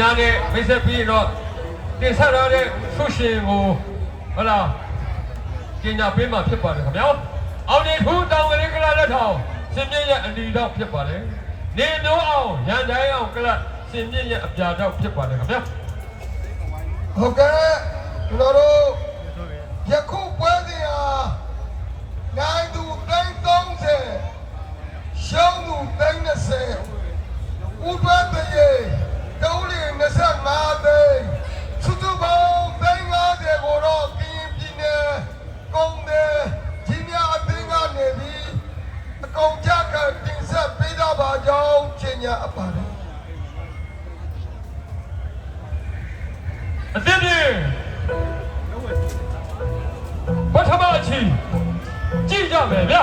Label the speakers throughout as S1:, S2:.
S1: ကဲ့ပရိသတ်များနဲ့မိတ်ဆက်ပြီးတော့တင်ဆက်ရတဲ့ဆုရှင်ကိုဟုတ်လားကျင်ညာပေးမှဖြစ်ပါတယ်ခင်ဗျာအောင်နေထူးတောင်ကလေးကလာလက်ထောင်စင်မြင့်ရဲ့အနီတော့ဖြစ်ပါတယ်နေမျိုးအောင်ရန်တိုင်းအောင်ကလစင်မြင့်ရဲ့အပြာတော့ဖြစ်ပါတယ်ခင်ဗျာ
S2: ဟုတ်ကဲ့ကျွန်တော်တို့ယခုပွဲစဉ်ဟာနိုင်သူ30ရှုံးသူ30ဥပဒရေ အသ
S1: စ်ပြေပထမအချင်းကြည့်ကြမယ်ဗျာ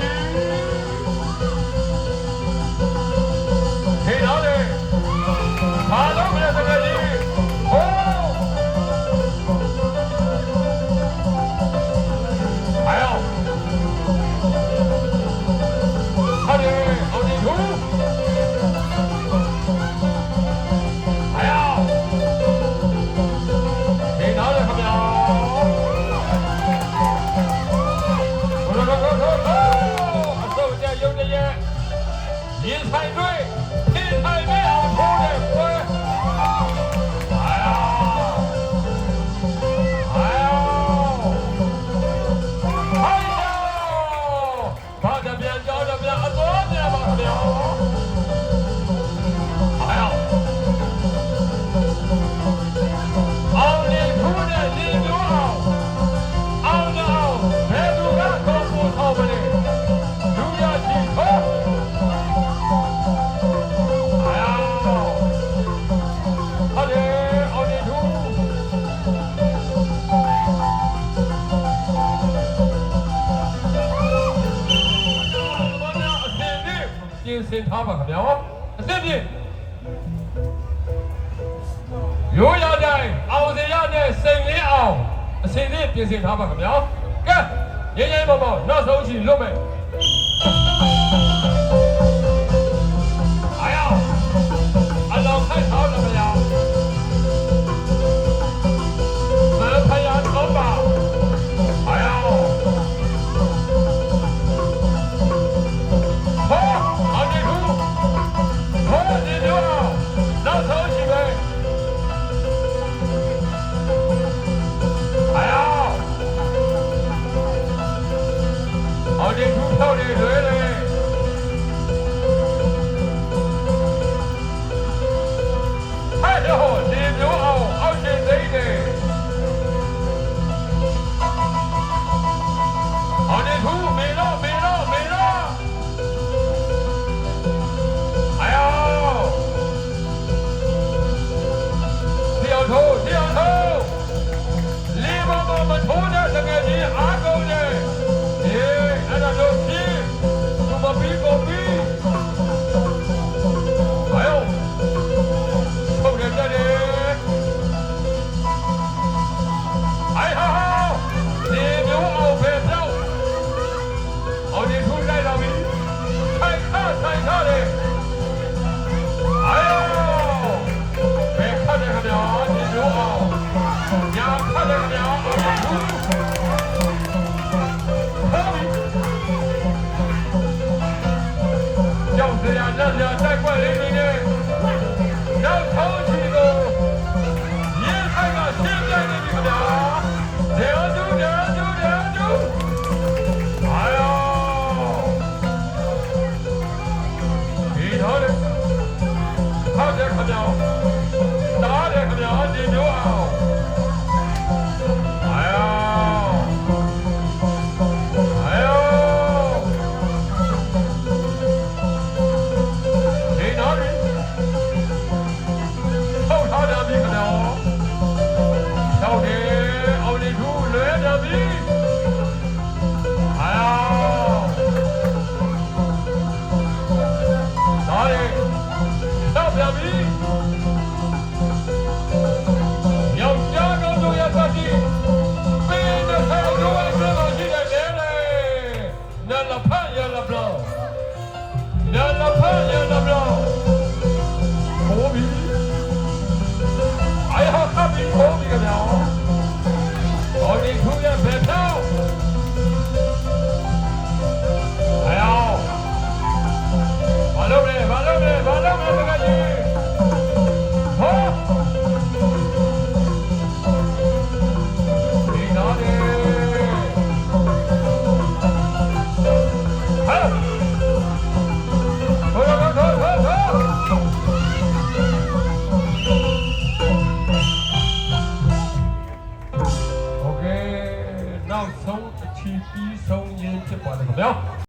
S1: Amen. ထားပါခင်ဗျာအစ်စ်ဖြင့်ရိုးရတိုင်းအောင်စရာနဲ့စိန်လေးအောင်အစီအစဉ်ပြင်ဆင်ထားပါခင်ဗျာကဲရေးရေးပေါ်ပေါ်နောက်ဆုံးချီလွတ်မယ် ဆရာတက်ဆရာတိုက်ပွဲလေးတွေနဲ့နောက်ဆုံး